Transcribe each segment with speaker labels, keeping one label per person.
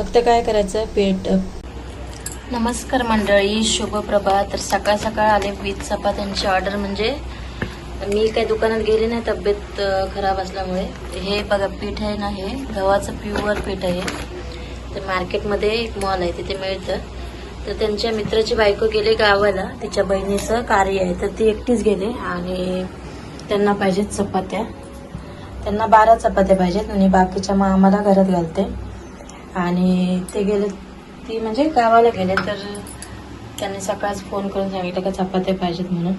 Speaker 1: फक्त काय करायचं? पीठ नमस्कार मंडळी शुभ प्रभा तर सकाळ सकाळ आले वीज चपात्यांची ऑर्डर म्हणजे मी काही दुकानात गेले नाही तब्येत खराब असल्यामुळे. हे बघा पीठ आहे ना हे गव्हाचं प्युअर पीठ आहे तर मार्केटमध्ये एक मॉल आहे तिथे मिळतं. तर त्यांच्या मित्राची बायको गेले गावाला तिच्या बहिणीचं कार्य आहे. तर ती एकटीच गेले आणि त्यांना पाहिजेत चपात्या. त्यांना बारा चपात्या पाहिजेत आणि बाकीच्या मग आम्हाला घरात घालते. आणि ते गेले ती म्हणजे गावाला गेले तर त्यांनी सकाळच फोन करून सांगितलं का चपात्या पाहिजेत म्हणून.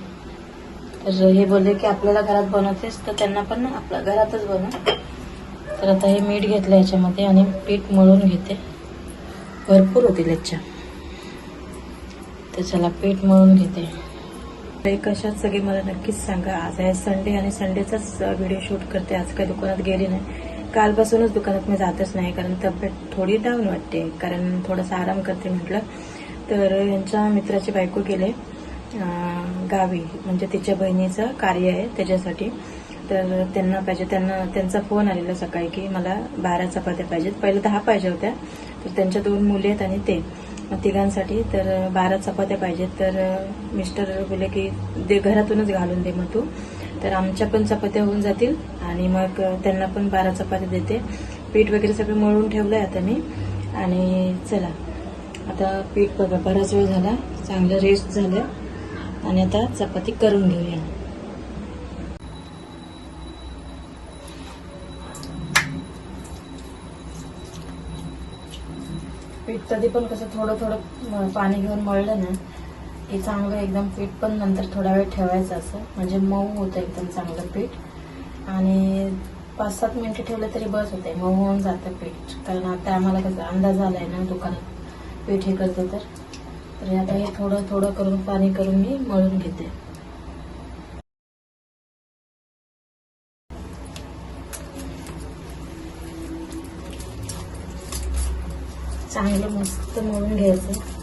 Speaker 1: तर हे बोलले की आपल्याला घरात बनवतेस तर त्यांना पण आपल्या घरातच बनव. तर आता हे मीठ घेतलं याच्यामध्ये आणि पीठ मळून घेते. भरपूर होतील याच्या. तर चला पीठ मळून घेते. कशात सगळी मला नक्कीच सांगा. आज आहे संडे आणि संडेचाच व्हिडिओ शूट करते. आज काही दुकानात गेली नाही. कालपासूनच दुकानात मी जातच नाही कारण तब्येत थोडी डाऊन वाटते. कारण थोडासा आराम करते म्हटलं. तर यांच्या मित्राची बायको गेले गावी. म्हणजे तिच्या बहिणीचं कार्य आहे त्याच्यासाठी. तर त्यांना पाहिजे त्यांना त्यांचा फोन आलेला सकाळी की मला बारा चपात्या पाहिजेत. पहिले दहा पाहिजे होत्या. तर त्यांच्या दोन मुली आहेत आणि ते. तिघांसाठी तर बारा चपात्या पाहिजेत. तर मिस्टर बोलले की दे घरातूनच घालून दे मग तू. तर आमच्या पण चपात्या होऊन जातील आणि मग त्यांना पण बारा चपात्या देते. पीठ वगैरे सगळं मळून ठेवलं आहे आता मी. आणि चला आता पीठ बघा बराच वेळ झाला. चांगलं रेस्ट झालं. आणि आता चपाती करून घेऊया. पीठ कधी पण कसं थोडं थोडं पाणी घेऊन मळलं ना हे चांगलं एकदम पीठ पण नंतर थोडा वेळ ठेवायचं असं. म्हणजे मऊ होतं एकदम चांगलं पीठ. आणि पाच सात मिनटं ठेवलं तरी बस होते मऊ होऊन जातं पीठ. कारण आता आम्हाला कसं अंदाज आलाय ना दुकानात पीठ हे करतं तर. तर आता हे थोडं थोडं करून पाणी करून मी मळून घेते. चांगलं मस्त मळून घ्यायचं.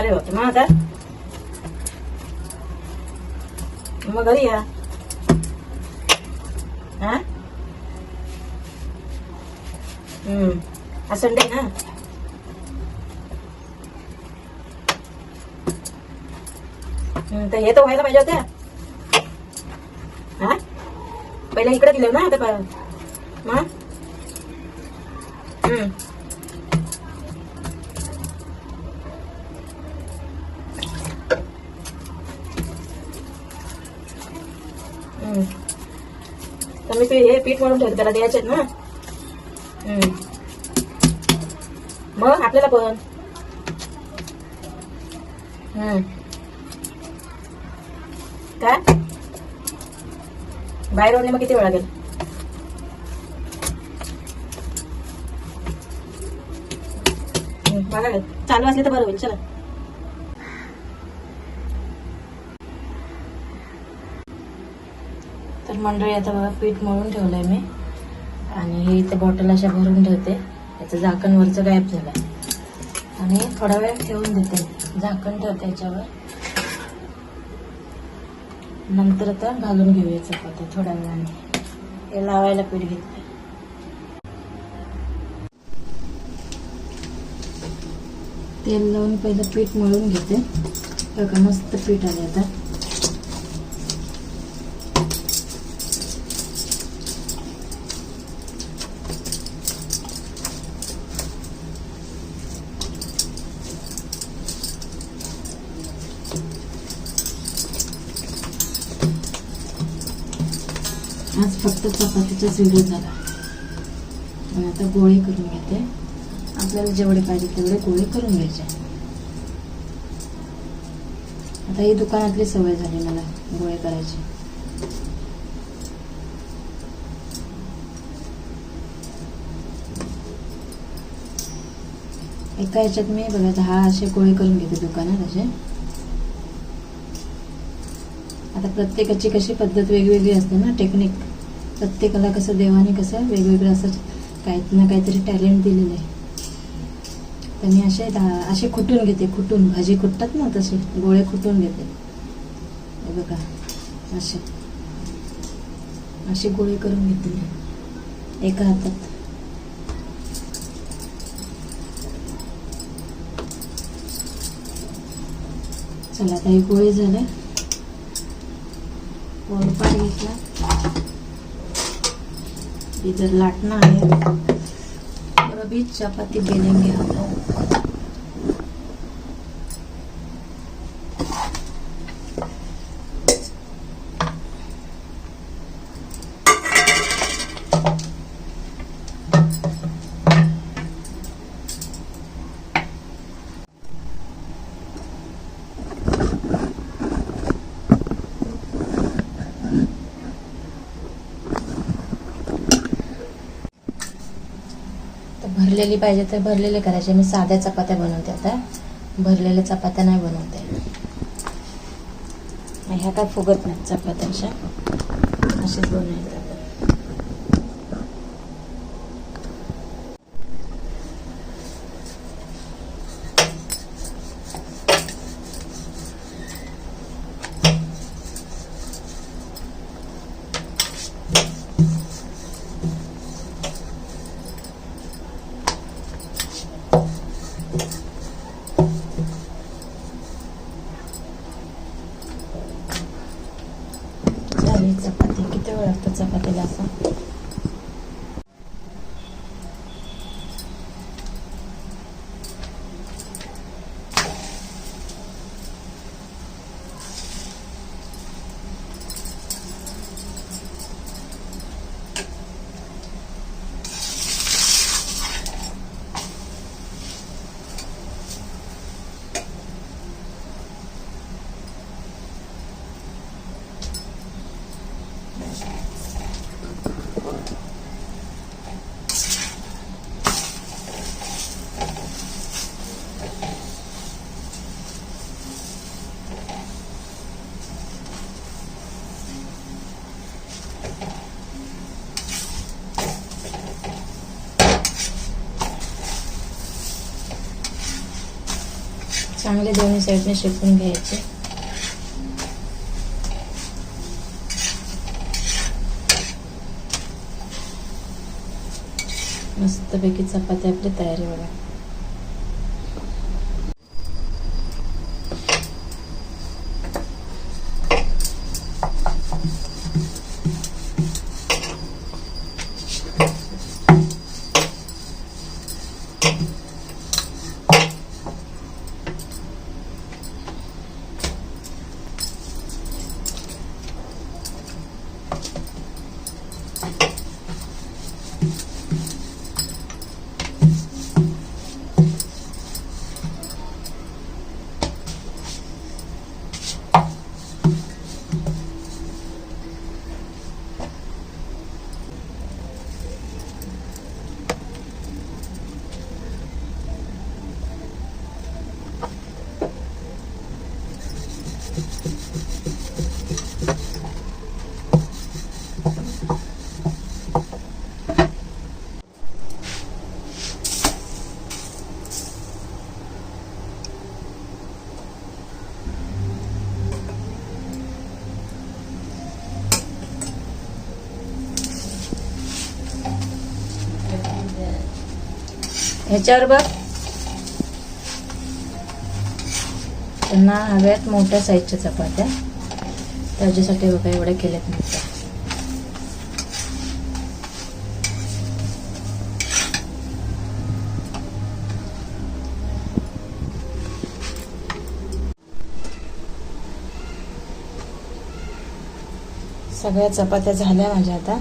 Speaker 1: अरे होते मग आता मग घरी या हा हम्म आज संडे ना हम्म, तर हे तर व्हायला पाहिजे होत्या हा पहिला इकडे दिलं ना आता पा- मग हम्म हम्म. मी हे पीठ म्हणून ठेवते त्याला द्यायचे ना. हम्म. मग आपल्याला पण. हम्म. काय? बाहेर होणे मग किती वेळ लागेल? बघा. चालू असले तर बरं होईल चला. तर मंडळी आता बघा पीठ मळून ठेवलंय मी. आणि हे इथे बॉटल अशा भरून ठेवते. याचं झाकण वरचं गायब झालं आणि थोडा वेळ ठेवून देते झाकण ठेवते याच्यावर. नंतर आता घालून घेऊया चपाती. थोड्या वेळाने. हे लावायला पीठ घेतलं तेल लावून पहिलं पीठ मळून घेते. बघा मस्त पीठ आले आता. आज फक्त चपातीचाच व्हिडिओ झाला. आणि आता गोळे करून घेते. आपल्याला जेवढे पाहिजे तेवढे गोळे करून घ्यायचे. आता ही दुकानातली सवय झाली मला गोळे करायची. एका ह्याच्यात मी बघा दहा असे गोळे करून घेते दुकानात असे. आता प्रत्येकाची कशी पद्धत वेगवेगळी असते ना टेक्निक. प्रत्येकाला कसं देवाने कसं वेगवेगळं असं काही ना काहीतरी टॅलेंट दिलेलं आहे. तर मी असे दा- असे खुटून घेते खुटून. भाजी कुटतात ना तसे गोळे खुटून घेते. हे बघा असे. असे गोळे करून घेते मी. एका हातात. चला आता हे गोळे झाले. वळपाट घेतला. इधर लाटणं आहे और अभी चपाती बेलेंगे हम लोग। तर भरलेली पाहिजे तर भरलेले करायचे. मी साध्या चपात्या बनवते आता भरलेल्या चपात्या नाही बनवते. ह्या काय फुगत नाहीत चपात्या अशा असेच बनवायचं झाली चपाती किती वेळ लागतो चपातीला असं चांगले दोन्ही साईडने शेकून घ्यायचे. मस्तपैकी चपाती आपली तयारी बघा. うん。ह्याच्यावर बघ. त्यांना हव्यात मोठ्या साईजच्या चपात्या. त्याच्यासाठी बघा एवढ्या केल्यात मोठ्या सगळ्या चपात्या झाल्या माझ्या आता.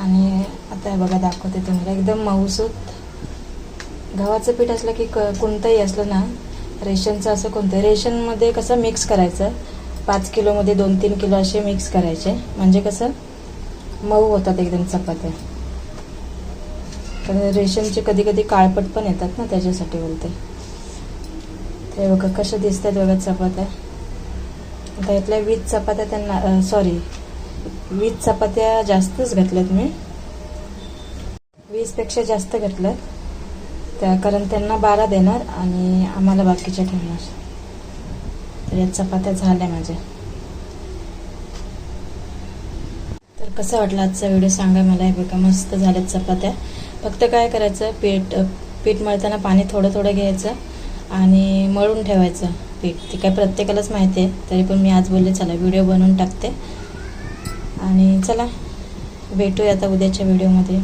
Speaker 1: आणि आता हे बघा दाखवते तुम्हाला. एकदम मऊसूत गव्हाचं पीठ असलं की क कोणतंही असलं ना रेशनचं असं कोणतं रेशनमध्ये कसं मिक्स करायचं? पाच किलोमध्ये दोन तीन किलो असे मिक्स करायचे. म्हणजे कसं? मऊ होतात एकदम चपात्या. तर रेशनचे कधी कधी काळपट पण येतात ना त्याच्यासाठी बोलते. ते बघा कशा आहेत बघा चपात्या. आता यातल्या वीज चपात्या त्यांना सॉरी वीज चपात्या जास्तच घातल्यात मी. वीजपेक्षा जास्त घेतलं त्या कारण त्यांना बारा देणार आणि आम्हाला बाकीच्या ठेवणार. तर या चपात्या झाल्या माझ्या. तर कसं वाटलं आजचा व्हिडिओ सांगा मला. हे बघा मस्त झाल्यात चपात्या. फक्त काय करायचं पीठ पीठ मळताना पाणी थोडं थोडं घ्यायचं आणि मळून ठेवायचं पीठ. ते काय प्रत्येकालाच माहिती आहे तरी पण मी आज बोलले चला व्हिडिओ बनवून टाकते. आणि चला भेटूया आता उद्याच्या व्हिडिओमध्ये.